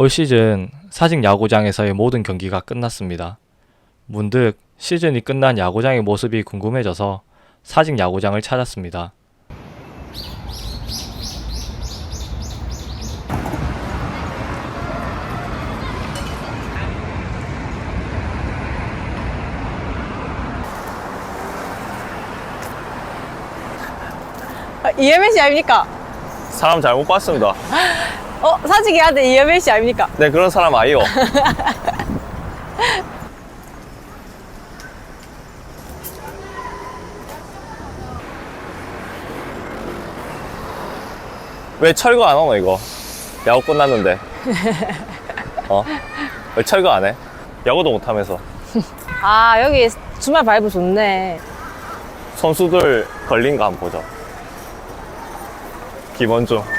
올 시즌 사직 야구장에서의 모든 경기가 끝났습니다. 문득 시즌이 끝난 야구장의 모습이 궁금해져서 사직 야구장을 찾았습니다. 아, 이혜민 씨 아닙니까? 사람 잘못 봤습니다. 어, 사직이 아들 이혜민 씨 아닙니까? 네, 그런 사람 아니요. 왜 철거 안 하노, 이거? 야구 끝났는데. 어? 왜 철거 안 해? 야구도 못 하면서. 아, 여기 주말 바이브 좋네. 선수들 걸린 거 한번 보자. 김원중.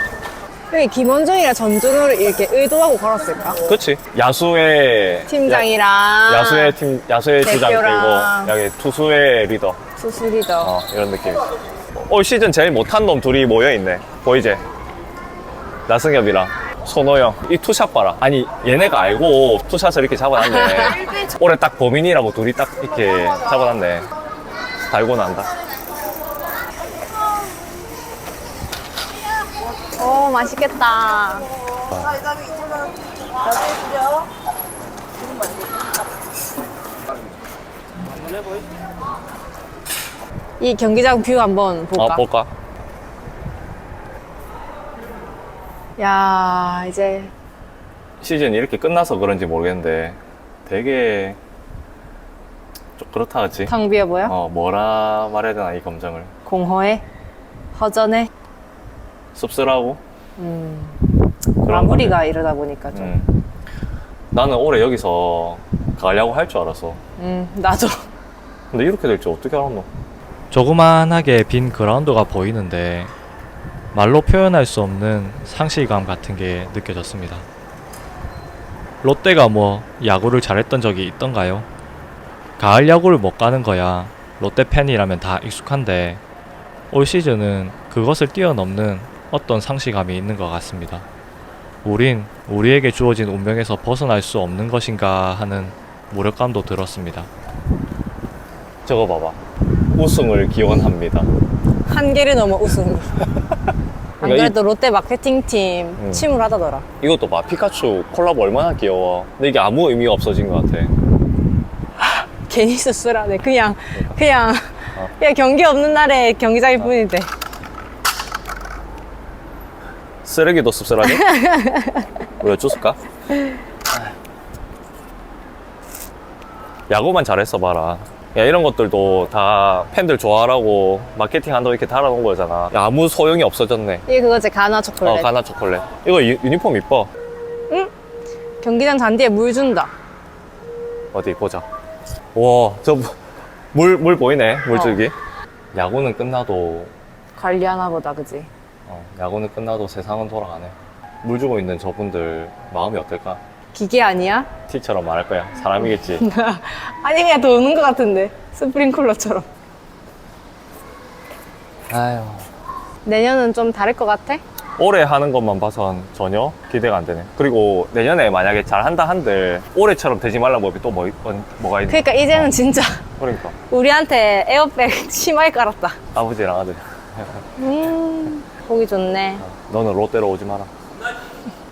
여기 김원중이랑 전준호를 이렇게 의도하고 걸었을까? 그치? 야수의. 팀장이랑 야, 수의 팀, 야수의 주장 대표랑. 그리고 여기 투수의 리더. 수수 리더. 어, 이런 느낌. 올 시즌 제일 못한 놈 둘이 모여있네. 보이지? 나승엽이랑 손호영. 이 투샷 봐라. 아니, 얘네가 알고 투샷을 이렇게 잡아놨네. 올해 딱 범인이라고 둘이 딱 이렇게 잡아놨네. 달고 난다. 오, 맛있겠다. 이 경기장 뷰 한번 볼까? 어, 볼까? 야, 이제 시즌이 이렇게 끝나서 그런지 모르겠는데 되게 좀 그렇다 하지? 텅 비어 보여? 어, 뭐라 말해야 되나, 이 감정을. 공허해? 허전해? 씁쓸하고? 음, 그런 마무리가 이러다 보니까 좀. 음. 나는 올해 여기서 가을 야구 할줄 알았어. 음, 나도. 근데 이렇게 될 줄 어떻게 알았노? 조그만하게 빈 그라운드가 보이는데 말로 표현할 수 없는 상실감 같은 게 느껴졌습니다. 롯데가 뭐 야구를 잘했던 적이 있던가요? 가을 야구를 못 가는 거야 롯데 팬이라면 다 익숙한데 올 시즌은 그것을 뛰어넘는 어떤 상실감이 있는 것 같습니다. 우린 우리에게 주어진 운명에서 벗어날 수 없는 것인가 하는 무력감도 들었습니다. 저거 봐봐. 우승을 기원합니다. 한계를 넘어 우승. 안 그러니까 그래도 롯데 마케팅팀 음. 침울하다더라. 이것도 봐. 피카츄 콜라보 얼마나 귀여워. 근데 이게 아무 의미가 없어진 것 같아. 괜히 씁쓸하네. 그냥, 그냥, 어. 그냥 경기 없는 날에 경기장일 뿐인데. 쓰레기도 씁쓸하게? 왜 줬을까? 야구만 잘했어 봐라. 야 이런 것들도 다 팬들 좋아하라고 마케팅 한다고 이렇게 달아놓은 거잖아. 야, 아무 소용이 없어졌네. 이게 그거지, 가나 초콜릿. 어 가나 초콜릿. 이거 유, 유니폼 이뻐. 경기장 잔디에 물 준다. 어디 보자. 와, 저 물 물 보이네. 물줄기. 어. 야구는 끝나도 관리하나 보다, 그지? 어, 야구는 끝나도 세상은 돌아가네. 물 주고 있는 저분들 마음이 어떨까? 기계 아니야? 티처럼 말할 거야. 사람이겠지. 아니, 그냥 도는 것 같은데. 스프링쿨러처럼. 아유. 내년은 좀 다를 것 같아? 올해 하는 것만 봐선 전혀 기대가 안 되네. 그리고 내년에 만약에 잘 한다 한들 올해처럼 되지 말란 법이 또 뭐, 뭐, 뭐가 있는 그러니까 이제는 진짜 그러니까. 우리한테 에어백 심하게 깔았다. 아버지랑 아들. 음, 보기 좋네. 너는 롯데로 오지 마라.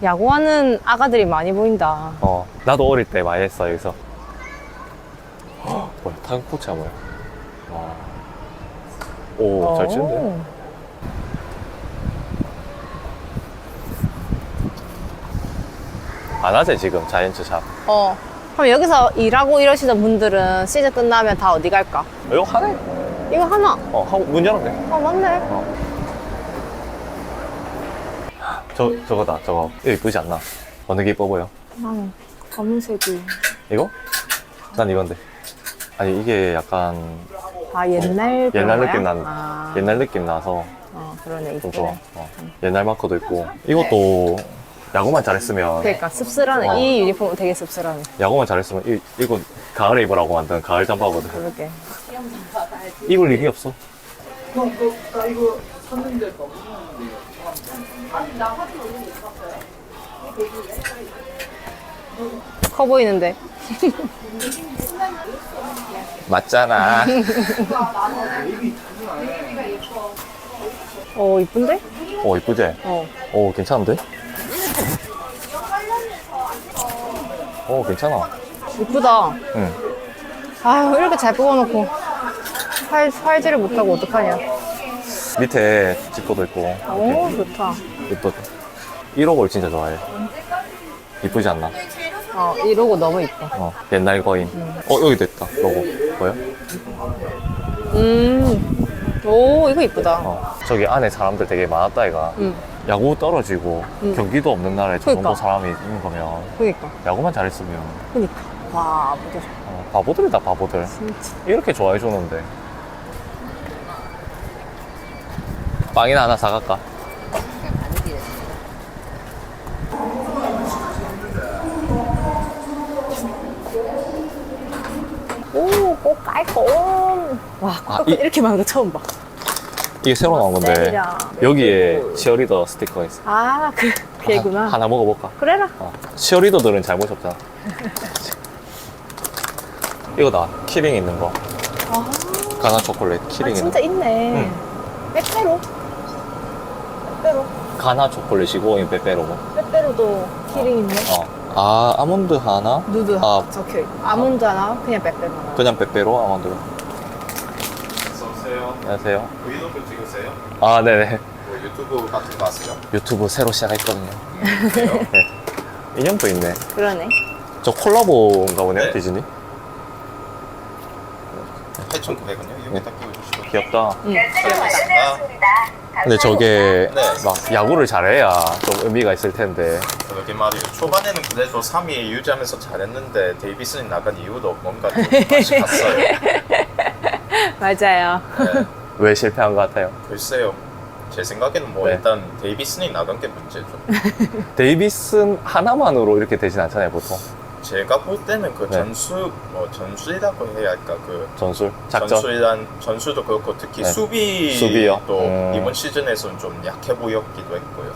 야구하는 아가들이 많이 보인다. 어. 나도 어릴 때 많이 했어, 여기서. 헉, 뭐야, 타격 코치야, 뭐야. 와. 오, 잘 치는데? 오. 안 하지, 지금, 자이언츠 샵. 어. 그럼 여기서 일하고 이러시던 분들은 시즌 끝나면 다 어디 갈까? 이거 하네? 이거 하나. 어, 하고 문 열으면 돼. 어, 맞네. 저, 저거다, 저거. 이거 이쁘지 않나? 어느 게 이뻐 보여? 나는 검은색이. 이거? 난 이건데. 아니, 이게 약간 아, 옛날. 그런 옛날 거야? 느낌 난, 아, 옛날 느낌 나서 어, 그러네. 좀. 좋아. 어. 옛날 마커도 있고. 이것도 야구만 잘했으면, 그러니까 씁쓸하네. 어. 이 유니폼은 되게 씁쓸하네. 야구만 잘했으면, 이, 이거 가을에 입으라고 만든 가을 잠바거든. 그러게. 입을 일이 없어. 커 보이는데. 맞잖아. 어, 이쁜데? 오, 이쁘지? 어. 오, 괜찮은데? 오, 괜찮아. 이쁘다. 응. 아유, 이렇게 잘 뽑아놓고. 팔, 팔질을 못하고 어떡하냐. 밑에 지퍼도 있고. 오, 좋다. 이쁘다. 1호골 진짜 좋아해. 이쁘지 않나? 어, 이 로고 너무 이뻐. 어, 옛날 거인. 어, 여기도 있다. 로고. 보여? 음. 오, 이거 이쁘다. 어. 저기 안에 사람들 되게 많았다, 이가. 응. 야구 떨어지고 응. 경기도 없는 나라에 저 정도 그러니까. 사람이 있는 거면 그니까. 야구만 잘했으면 그니까. 와, 보자. 어, 바보들이다 바보들 진짜. 이렇게 좋아해 주는데 빵이나 하나 사갈까? 오, 꽃깔꼼. 와, 아, 꽃 이- 이렇게 많은 거 처음 봐. 이게 새로 나온 건데 셀이랑. 여기에 치어리더 스티커가 있어 아, 그, 걔구나. 하- 하나 먹어볼까? 그래라. 어. 치어리더들은 잘못이 없잖아 이거다 키링 있는 거 아, 가나 초콜릿 아 키링 있는 진짜 거 있네. 응. 빼빼로. 빼빼로. 가나 초콜릿이고 이 빼빼로고 빼빼로도 키링 있네. 어. 아 아몬드 하나 누드 아. 적혀 있고. 아몬드 하나, 그냥 빼빼로 하나. 그냥 빼빼로 아몬드. 안녕하세요 브이로그 찍으세요? 아 네네 뭐 유튜브 같은 거 하세요? 유튜브 새로 시작했거든요 네. 인형도 있네 그러네. 저 콜라보인가 보네요 네. 디즈니 8,900원이요? 여기다 끼워주시고. 귀엽다 응. 감사합니다. 근데 저게 네. 막 야구를 잘해야 좀 의미가 있을 텐데 그러게 말이에요. 초반에는 그래도 3위 유지하면서 잘했는데 데이비슨이 나간 이유도 뭔가 좀 맛이 갔어요. 맞아요. 네. 왜 실패한 것 같아요? 글쎄요. 제 생각에는 뭐 네. 일단 데이비슨이 나간 게 문제죠. 데이비슨 하나만으로 이렇게 되진 않잖아요 보통 제가 볼 때는 그 네. 전수 뭐 전술이라고 해야 할까 그 전술 작전 전술이란 전술도 그렇고 특히 네. 수비도 수비요? 음. 이번 시즌에서는 좀 약해 보였기도 했고요.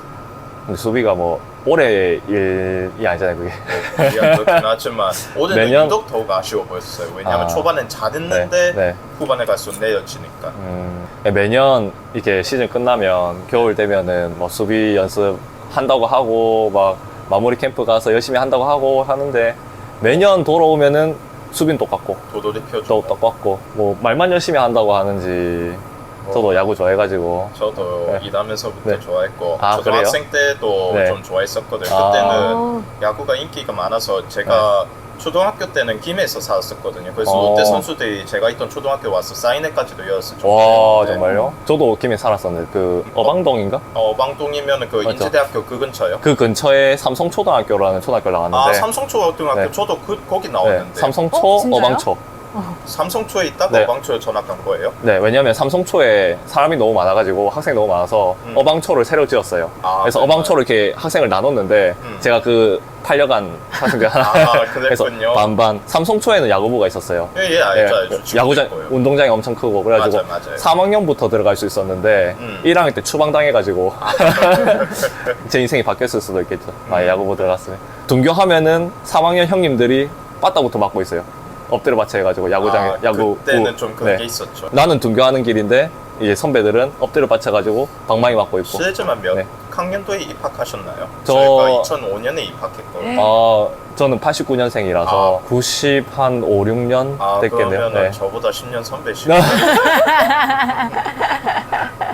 근데 수비가 뭐 올해 일이 아니잖아요 그게 미안 그렇긴 하지만 올해는 매년- 유독 더욱 아쉬워 보였어요. 왜냐하면 아. 초반엔 잘했는데 네, 네. 후반에 갈수록 내려지니까. 음, 매년 이렇게 시즌 끝나면 겨울 되면은 뭐 수비 연습 한다고 하고 막 마무리 캠프 가서 열심히 한다고 하고 하는데 매년 돌아오면은 수비는 똑같고 도도리 펴줘. 또 똑같고 뭐 말만 열심히 한다고 하는지 저도 야구 좋아해가지고 저도 네. 일하면서부터 네. 좋아했고 아, 초등학생 때도 네. 좀 좋아했었거든요. 아. 그때는 어, 야구가 인기가 많아서 제가 초등학교 때는 김해에서 살았었거든요. 그래서 어. 롯데 선수들이 제가 있던 초등학교 와서 사인회까지도 이어서 좀와 했는데 정말요? 저도 김에 살았었는데 그 어방동인가? 어, 방동이면 그 맞죠. 인지대학교 그 근처요. 그 근처에 삼성초등학교라는 초등학교를 나왔는데 아 삼성초등학교 네. 저도 그, 거기 네, 나왔는데 삼성초, 어, 진짜요? 어방초 삼성초에 있다가 네. 어방초에 전학 간 거예요? 네, 왜냐면 삼성초에 사람이 너무 많아가지고 학생이 너무 많아서 음. 어방초를 새로 지었어요. 아, 그래서 그래요? 어방초를 이렇게 학생을 나눴는데 음. 제가 그 팔려간 학생들 하나 아, 그래서 그랬군요. 반반. 삼성초에는 야구부가 있었어요. 예, 예, 알죠, 알죠. 지금 야구장 있고요. 운동장이 엄청 크고 그래가지고 맞아요, 맞아요. 3학년부터 들어갈 수 있었는데 음. 1학년 때 추방당해가지고 제 인생이 바뀌었을 수도 있겠죠. 음. 아 야구부 들어갔으면 등교하면은 3학년 형님들이 빠따부터 맞고 있어요. 엎드려 받쳐 해가지고 야구장에 아, 야구 그때는 좀 그런 네. 게 있었죠. 나는 등교하는 길인데 이제 선배들은 엎드려 받쳐가지고 방망이 맞고 있고 실제만 몇 네. 학년도에 입학하셨나요? 저- 저희가 2005년에 입학했거든요. 아 저는 89년생이라서 90 한 5, 6년 아, 됐겠네요. 그러면 네. 저보다 10년 선배시고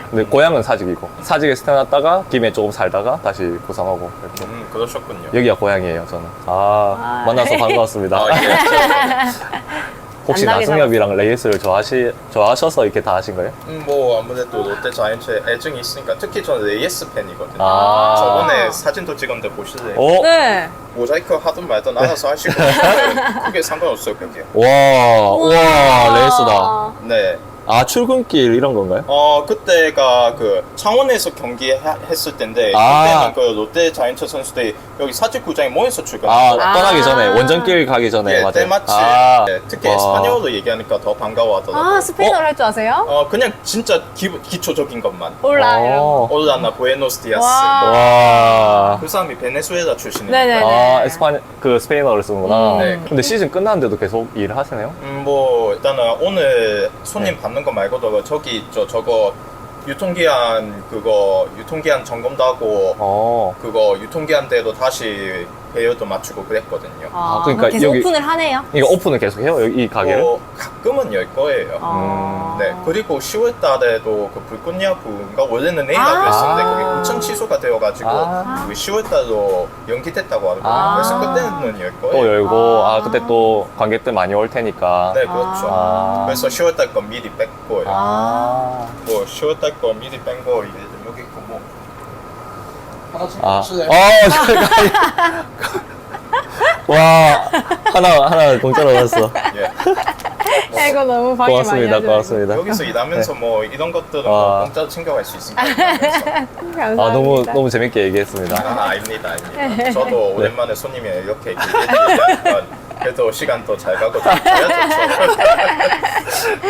근데 고향은 사직이고 사직에서 태어났다가 김해 조금 살다가 다시 부산하고 이렇게 음, 그러셨군요. 여기가 고향이에요 저는 아, 아. 만나서 반가웠습니다 아, 예, 혹시 만나게 나승엽이랑 레이스를 좋아하시, 좋아하셔서 이렇게 다 하신 거예요? 음, 뭐 아무래도 롯데 자이언츠에 애증이 있으니까 특히 저는 레이스 팬이거든요. 아. 저번에 사진도 찍었는데 보실래요? 오! 네. 모자이크 하든 말든 알아서 하시고 크게 상관없어요 그게. 와, 와, 레이스다 네. 아 출근길 이런 건가요? 어 그때가 그 창원에서 경기했을 때인데 아. 그때는 그 롯데 자이언츠 선수들이 여기 사직구장에 모여서 아 출근했어요. 떠나기 전에 아. 원정길 가기 전에 예, 맞아요. 때마침 아. 네, 특히 와. 에스파뇰어로 얘기하니까 더 반가워하더라고요. 아 스페인어를 할 줄 아세요? 어 그냥 진짜 기, 기초적인 것만. 올라 이런 거. 어. 올라나 부에노스 디아스. 와. 와. 그 사람이 베네수엘라 출신이니까. 네네. 아 에스파니 그 스페인어를 쓰는구나. 음. 네. 근데 시즌 끝났는데도 계속 일을 하시네요? 음, 뭐 일단은 오늘 손님 네. 받는 거 말고도 저기 있죠. 저거 유통기한 그거 유통기한 점검도 하고 어. 그거 유통기한대로 다시 배열도 맞추고 그랬거든요. 아, 아, 그러니까 계속 여기- 오픈을 하네요. 이거 오픈을 계속 해요? 여기 이 가게를? 뭐 가끔은 열 거예요. 아. 네 그리고 10월 달에도 그 불꽃야구가 원래는 내일 아. 했었는데 그게 공천 취소가 되어가지고 아. 그 10월 달로 연기됐다고 하거든요. 아. 그래서 그때는 열 거예요. 또 열고 아. 아, 그때 또 관객들 많이 올 테니까. 네 그렇죠. 아. 그래서 10월 달거 미리 뺐고요. 아. 뭐 10월 달거 미리 뺀거 이제 아. 어, 잠깐. 와, 하나, 하나 공짜로 받았어. 예. 이거 너무 방해 고맙습니다, 많이 하죠. 고맙습니다. 여기서 일하면서 뭐 이런 것들은 네. 와. 뭐 공짜로 챙겨갈 수. 감사합니다. 아, 너무, 너무 재밌게 얘기했습니다. 아, 아닙니다, 아닙니다. 저도 오랜만에 손님이 이렇게 얘기하니까 그래도 시간 더 잘 가고 좀 줘야죠.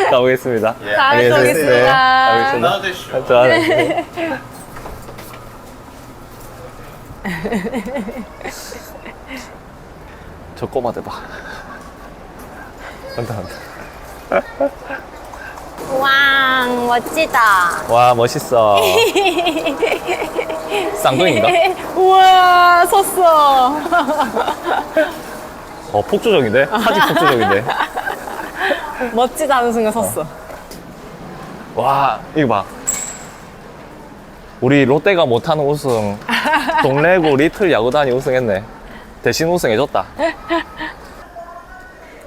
가보겠습니다. 예. 다음에 또 안녕히 오겠습니다. 계세요. 알겠습니다. 저 안에. 저 꼬마들 봐. 간다, 간다. 와 멋지다. 와, 멋있어. 쌍둥이인가? 우와 섰어. 어, 폭주적인데? 사진 폭주적인데? 멋지다 하는 순간 섰어. 와, 이거 봐. 우리 롯데가 못하는 우승. 동래구 리틀 야구단이 우승했네. 대신 우승해줬다.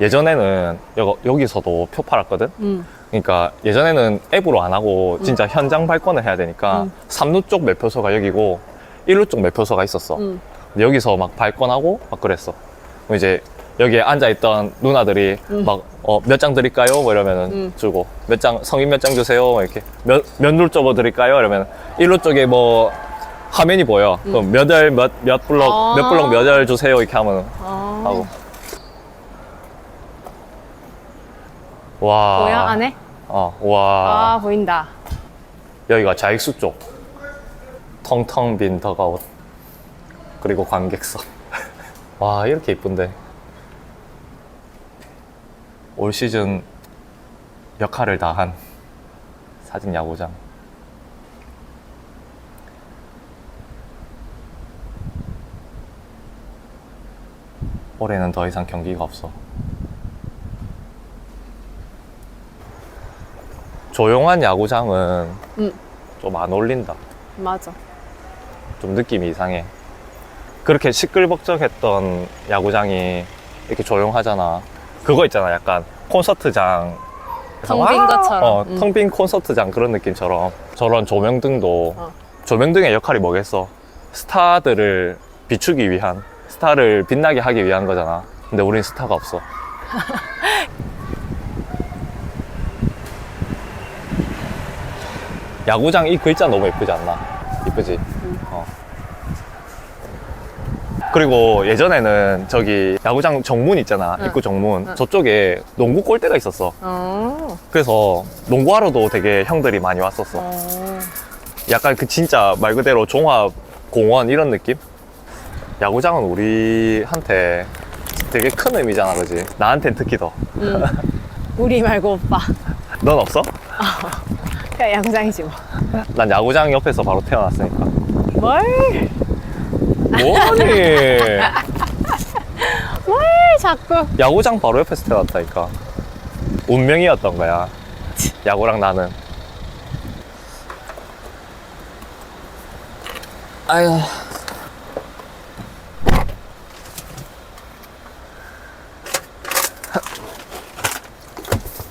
예전에는 여, 여기서도 표 팔았거든? 음. 그러니까 예전에는 앱으로 안 하고 진짜 현장 발권을 해야 되니까 음. 3루 쪽 매표소가 여기고 1루 쪽 매표소가 있었어. 음. 근데 여기서 막 발권하고 막 그랬어. 이제 여기에 앉아있던 누나들이 막, 어, 몇 장 드릴까요? 뭐 이러면은 음. 주고, 몇 장, 성인 몇 장 주세요? 뭐 이렇게. 몇, 몇룰 접어 드릴까요? 이러면 1루 쪽에 뭐, 화면이 보여. 그럼 몇 열, 몇, 몇 블럭, 음. 아. 몇 블럭 몇 열 주세요? 이렇게 하면 어. 하고. 와. 뭐야 안에? 어, 와. 아 보인다. 여기가 좌익수 쪽. 텅텅 빈 더가웃. 그리고 관객석. 와, 이렇게 이쁜데. 올 시즌 역할을 다한 사진 야구장. 올해는 더 이상 경기가 없어. 조용한 야구장은 음. 좀안 어울린다. 맞아. 좀 느낌이 이상해. 그렇게 시끌벅적했던 야구장이 이렇게 조용하잖아. 그거 있잖아. 약간 콘서트장. 텅빈 것처럼. 어, 음. 텅빈 콘서트장 그런 느낌처럼 저런 조명등도 어. 조명등의 역할이 뭐겠어? 스타들을 비추기 위한 스타를 빛나게 하기 위한 거잖아. 근데 우린 스타가 없어. 야구장 이 글자 너무 예쁘지 않나? 예쁘지? 어. 그리고 예전에는 저기 야구장 정문 있잖아. 응. 입구 정문. 응. 저쪽에 농구 골대가 있었어. 어. 그래서 농구하러도 되게 형들이 많이 왔었어. 어. 약간 그 진짜 말 그대로 종합 공원 이런 느낌? 야구장은 우리한테 되게 큰 의미잖아, 그지? 나한텐 특히 더. 음. 우리 말고 오빠. 넌 없어? 그냥 야구장이지 뭐. 난 야구장 옆에서 바로 태어났으니까. 뭘? 뭐하니? 뭘 자꾸. 야구장 바로 옆에서 태어났다니까. 운명이었던 거야. 야구랑 나는. 아유.